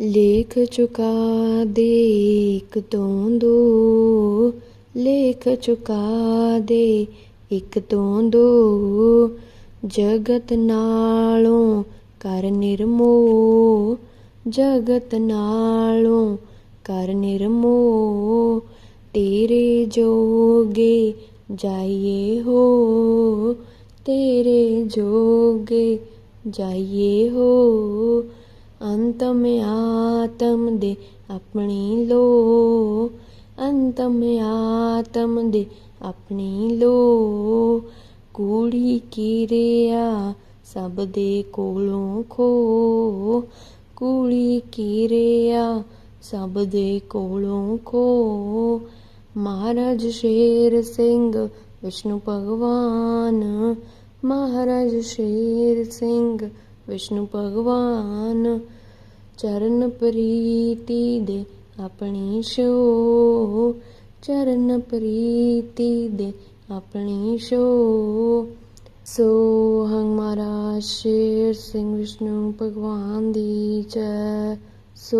ਲੇਖ ਚੁਕਾ ਦੇ ਇੱਕ ਤੋਂ ਦੋ। ਲੇਖ ਚੁਕਾ ਦੇ ਇੱਕ ਤੋਂ ਦੋ। ਜਗਤ ਨਾਲੋਂ ਕਰ ਨਿਰਮੋ। ਜਗਤ ਨਾਲੋਂ ਕਰ ਨਿਰਮੋ। ਤੇਰੇ ਜੋਗੇ ਜਾਈਏ ਹੋ। ਤੇਰੇ ਜੋਗੇ ਜਾਈਏ ਹੋ। ਅੰਤਮ ਆਤਮ ਦੇ ਆਪਣੀ ਲੋ, ਅੰਤਮ ਆਤਮ ਦੇ ਆਪਣੀ ਲੋ। ਕੂੜੀ ਕੀਰਿਆ ਸਭ ਦੇ ਕੋਲੋਂ ਖੋ, ਕੂੜੀ ਕੀਰਿਆ ਸਭ ਦੇ ਕੋਲੋਂ ਖੋ। ਮਹਾਰਾਜ ਸ਼ੇਰ ਸਿੰਘ, ਵਿਸ਼ਨੂੰ ਭਗਵਾਨ। ਮਹਾਰਾਜ ਸ਼ੇਰ ਸਿੰਘ, ਵਿਸ਼ਨੂੰ ਭਗਵਾਨ। ਚਰਨ ਪ੍ਰੀਤੀ ਦੇ ਆਪਣੀ ਸ਼ੋ। ਚਰਨ ਪ੍ਰੀਤੀ ਦੇ ਆਪਣੀ ਸ਼ੋ। ਸੋ ਹੰ ਮਹਾਰਾਜ, ਸ਼ੇਰ ਸਿੰਘ ਵਿਸ਼ਨੂੰ ਭਗਵਾਨ ਦੀ ਜੈ। ਸੋ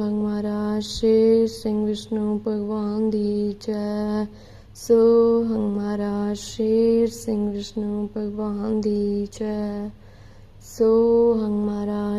ਹੰ ਮਹਾਰਾਜ, ਸ਼ੇਰ ਸਿੰਘ ਵਿਸ਼ਨੂੰ ਭਗਵਾਨ ਦੀ ਜੈ। ਸੋ ਹੰ ਮਹਾਰਾਜ, ਸ਼ੇਰ ਸਿੰਘ ਵਿਸ਼ਨੂੰ ਭਗਵਾਨ ਦੀ ਜੈ। ਸੋ ਹੰ